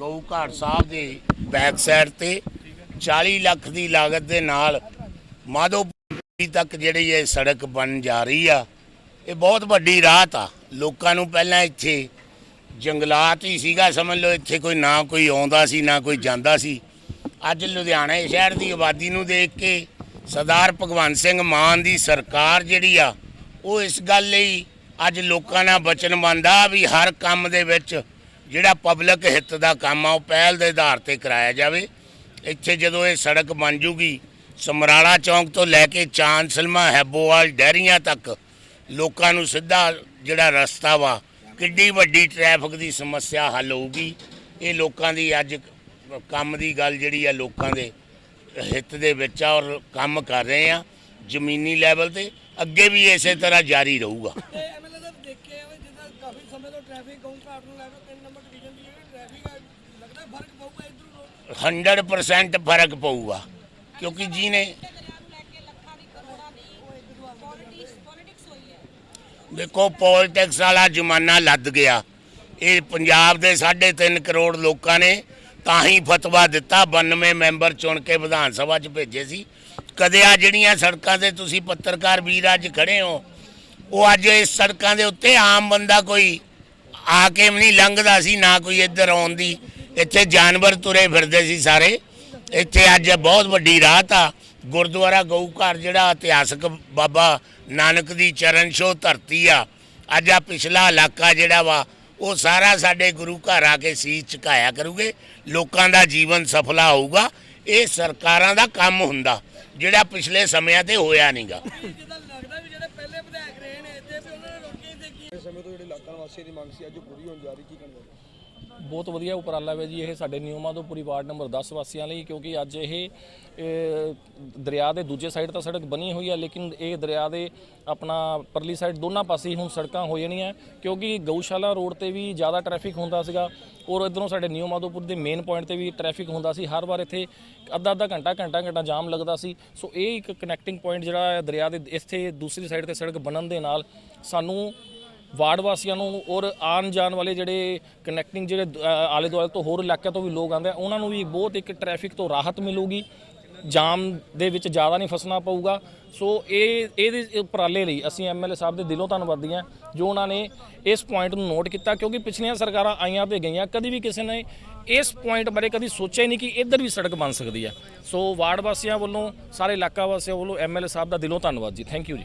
ਗਊ ਘਾਟ ਸਾਹਿਬ ਦੇ ਬੈਕ ਸਾਈਡ ਤੇ 40 ਲੱਖ ਦੀ ਲਾਗਤ ਦੇ ਨਾਲ ਮਾਧੋਪੁਰੀ ਤੱਕ ਜਿਹੜੀ ਇਹ ਸੜਕ ਬਣ ਜਾ ਰਹੀ ਆ, ਇਹ ਬਹੁਤ ਵੱਡੀ ਰਾਹਤ ਆ। ਲੋਕਾਂ ਨੂੰ ਪਹਿਲਾਂ ਇੱਥੇ ਜੰਗਲਾਤ ਹੀ ਸੀਗਾ, ਸਮਝ ਲਓ, ਇੱਥੇ ਕੋਈ ਨਾ ਕੋਈ ਆਉਂਦਾ ਸੀ, ਨਾ ਕੋਈ ਜਾਂਦਾ ਸੀ। ਅੱਜ ਲੁਧਿਆਣਾ ਸ਼ਹਿਰ ਦੀ ਆਬਾਦੀ ਨੂੰ ਦੇਖ ਕੇ ਸਰਦਾਰ ਭਗਵੰਤ ਸਿੰਘ ਮਾਨ ਦੀ ਸਰਕਾਰ ਜਿਹੜੀ ਆ, ਉਹ ਇਸ ਗੱਲ ਲਈ ਅੱਜ ਲੋਕਾਂ ਨਾਲ ਵਚਨਬੰਦ ਆ ਵੀ ਹਰ ਕੰਮ ਦੇ ਵਿੱਚ ਜਿਹੜਾ ਪਬਲਿਕ ਹਿੱਤ ਦਾ ਕੰਮ ਆ, ਉਹ ਪਹਿਲ ਦੇ ਆਧਾਰ ਤੇ ਕਰਾਇਆ ਜਾਵੇ। ਇੱਥੇ ਜਦੋਂ ਇਹ ਸੜਕ ਬਣ ਜੂਗੀ, ਸਮਰਾਲਾ ਚੌਂਕ ਤੋਂ ਲੈ ਕੇ ਚਾਂਦ ਸਲਮਾ ਹੈਬੋਵਾਲ, ਡੈਰੀਆਂ ਤੱਕ ਲੋਕਾਂ ਨੂੰ ਸਿੱਧਾ ਜਿਹੜਾ ਰਸਤਾ ਵਾ, ਕਿੱਡੀ ਵੱਡੀ ਟ੍ਰੈਫਿਕ ਦੀ ਸਮੱਸਿਆ ਹੱਲ ਹੋਊਗੀ। ਇਹ ਲੋਕਾਂ ਦੀ ਅੱਜ ਕੰਮ ਦੀ ਗੱਲ ਜਿਹੜੀ ਆ, ਲੋਕਾਂ ਦੇ ਹਿੱਤ ਦੇ ਵਿੱਚ ਆ ਔਰ ਕੰਮ ਕਰ ਰਹੇ ਆ, ਜ਼ਮੀਨੀ ਲੈਵਲ ਤੇ ਅੱਗੇ ਵੀ ਇਸੇ ਤਰ੍ਹਾਂ ਜਾਰੀ ਰਹੂਗਾ। ਤੇ ਐਮਐਲਏ ਕਾਫੀ ਸਮੇਂ ਤੋਂ ਟ੍ਰੈਫਿਕ ਗਊ ਘਾਟ ਨੂੰ ਲੈ ਕੇ ਤਿੰਨ ਨੰਬਰ ਡਿਵੀਜ਼ਨ ਦੀ ਜਿਹੜੀ ਟ੍ਰੈਫਿਕ ਆ, ਲੱਗਦਾ ਫ਼ਰਕ ਪਊਗਾ ਇਧਰ 100% ਫ਼ਰਕ ਪਊਗਾ, ਕਿਉਂਕਿ ਜਿਹਨੇ ਦੇਖੋ ਪੋਲਿਟਿਕਸ ਵਾਲਾ ਜ਼ਮਾਨਾ ਲੱਦ ਗਿਆ। ਇਹ ਪੰਜਾਬ ਦੇ 3.5 ਕਰੋੜ ਲੋਕਾਂ ਨੇ ਤਾਂ ਹੀ ਫਤਵਾ ਦਿੱਤਾ 92 ਮੈਂਬਰ ਚੁਣ ਕੇ ਵਿਧਾਨ ਸਭਾ 'ਚ ਭੇਜੇ ਸੀ। ਕਦੇ ਆ ਜਿਹੜੀਆਂ ਸੜਕਾਂ ਤੇ ਤੁਸੀਂ ਪੱਤਰਕਾਰ ਵੀਰ ਅੱਜ ਖੜੇ ਹੋ ਉਹ ਅੱਜ ਇਸ ਸੜਕਾਂ ਦੇ ਉੱਤੇ ਆਮ ਬੰਦਾ ਕੋਈ ਆ ਕੇ ਵੀ ਨਹੀਂ ਲੰਘਦਾ ਸੀ, ਨਾ ਕੋਈ ਇੱਧਰ ਆਉਣ ਦੀ। ਇੱਥੇ ਜਾਨਵਰ ਤੁਰੇ ਫਿਰਦੇ ਸੀ ਸਾਰੇ। ਇੱਥੇ ਅੱਜ ਬਹੁਤ ਵੱਡੀ ਰਾਤ ਆ। ਗੁਰਦੁਆਰਾ ਗਊ ਘਰ ਜਿਹੜਾ ਇਤਿਹਾਸਕ ਬਾਬਾ ਨਾਨਕ ਦੀ ਚਰਨ ਛੋਹ ਧਰਤੀ ਆ। ਅੱਜ ਆ ਪਿਛਲਾ ਇਲਾਕਾ ਜਿਹੜਾ ਵਾ, ਉਹ ਸਾਰਾ ਸਾਡੇ ਗੁਰੂ ਘਰ ਆ ਕੇ ਸੀਸ ਝੁਕਾਇਆ ਕਰੂਗੇ। ਲੋਕਾਂ ਦਾ ਜੀਵਨ ਸਫਲਾ ਹੋਊਗਾ। ਇਹ ਸਰਕਾਰਾਂ ਦਾ ਕੰਮ ਹੁੰਦਾ, ਜਿਹੜਾ ਪਿਛਲੇ ਸਮਿਆਂ ਤੇ ਹੋਇਆ ਨਹੀਂਗਾ ਜਿੱਦਾਂ ਵਿਧਾਇਕ ਰਹੇ ਨੇ ਇੱਥੇ ਵੀ ਉਹਨਾਂ ਨੇ ਰੋਕੀ ਤੇ ਸਮੇਂ ਤੋਂ ਜਿਹੜੇ ਇਲਾਕਾ ਵਾਸੀਆਂ ਦੀ ਮੰਗ ਸੀ, ਅੱਜ ਪੂਰੀ ਹੋਣ ਜਾ ਰਹੀ, ਕੀ ਕਹਿਣਾ ਬਹੁਤ ਵਧੀਆ ਉਪਰਾਲਾ ਹੈ ਜੀ, ਇਹ ਸਾਡੇ ਨਿਯਮਾਂ ਤੋਂ ਪੂਰੀ ਵਾਰਡ ਨੰਬਰ 10 ਵਾਸੀਆਂ ਲਈ, ਕਿਉਂਕਿ ਅੱਜ ਇਹ ਦਰਿਆ ਦੇ ਦੂਜੇ ਸਾਈਡ ਤਾਂ ਸੜਕ ਬਣੀ ਹੋਈ ਹੈ ਲੇਕਿਨ ਇਹ ਦਰਿਆ ਦੇ ਆਪਣਾ ਪਰਲੀ ਸਾਈਡ ਦੋਨਾਂ ਪਾਸੇ ਹੁਣ ਸੜਕਾਂ ਹੋ ਜਾਣੀਆਂ, ਕਿਉਂਕਿ ਗਊਸ਼ਾਲਾ ਰੋਡ ਤੇ ਵੀ ਜ਼ਿਆਦਾ ਟ੍ਰੈਫਿਕ ਹੁੰਦਾ ਸੀਗਾ, ਔਰ ਇਧਰੋਂ ਸਾਡੇ ਨਿਊ ਮਾਧੋਪੁਰ ਦੇ ਮੇਨ ਪੁਆਇੰਟ ਤੇ ਵੀ ਟ੍ਰੈਫਿਕ ਹੁੰਦਾ ਸੀ, ਹਰ ਵਾਰ ਇੱਥੇ ਅੱਧਾ ਅੱਧਾ ਘੰਟਾ ਘੰਟਾ ਘੰਟਾ ਜਾਮ ਲੱਗਦਾ ਸੀ, ਸੋ ਇਹ ਇੱਕ ਕਨੈਕਟਿੰਗ ਪੁਆਇੰਟ ਜਿਹੜਾ ਹੈ ਦਰਿਆ ਦੇ ਇੱਥੇ ਦੂਸਰੀ ਸਾਈਡ ਤੇ ਸੜਕ ਬਣਨ ਦੇ ਨਾਲ ਸਾਨੂੰ ਵਾਰਡ ਵਾਸੀਆਂ ਨੂੰ ਔਰ ਆਉਣ ਜਾਣ ਵਾਲੇ ਜਿਹੜੇ ਕਨੈਕਟਿੰਗ ਜਿਹੜੇ ਆਲੇ ਦੁਆਲੇ ਤੋਂ ਹੋਰ ਇਲਾਕਿਆਂ ਤੋਂ ਵੀ ਲੋਕ ਆਉਂਦੇ ਆ, ਉਹਨਾਂ ਨੂੰ ਵੀ ਬਹੁਤ ਇੱਕ ਟ੍ਰੈਫਿਕ ਤੋਂ ਰਾਹਤ ਮਿਲੂਗੀ। ਜਾਮ ਦੇ ਵਿੱਚ ਜ਼ਿਆਦਾ ਨਹੀਂ ਫਸਣਾ ਪਊਗਾ। ਸੋ ਇਹ, ਇਹਦੇ ਉਪਰਾਲੇ ਲਈ ਅਸੀਂ ਐਮਐਲਏ ਸਾਹਿਬ ਦੇ ਦਿਲੋਂ ਧੰਨਵਾਦੀ ਹਾਂ, ਜੋ ਉਹਨਾਂ ਨੇ ਇਸ ਪੁਆਇੰਟ ਨੂੰ ਨੋਟ ਕੀਤਾ, ਕਿਉਂਕਿ ਪਿਛਲੀਆਂ ਸਰਕਾਰਾਂ ਆਈਆਂ ਤੇ ਗਈਆਂ, ਕਦੀ ਵੀ ਕਿਸੇ ਨੇ ਇਸ ਪੁਆਇੰਟ ਬਾਰੇ ਕਦੀ ਸੋਚਿਆ ਹੀ ਨਹੀਂ ਕਿ ਇੱਧਰ ਵੀ ਸੜਕ ਬਣ ਸਕਦੀ ਹੈ। ਸੋ ਵਾਰਡ ਵਾਸੀਆਂ ਵੱਲੋਂ, ਸਾਰੇ ਇਲਾਕਾ ਵਾਸੀਆਂ ਵੱਲੋਂ ਐਮਐਲਏ ਸਾਹਿਬ ਦਾ ਦਿਲੋਂ ਧੰਨਵਾਦ ਜੀ। ਥੈਂਕ ਯੂ ਜੀ।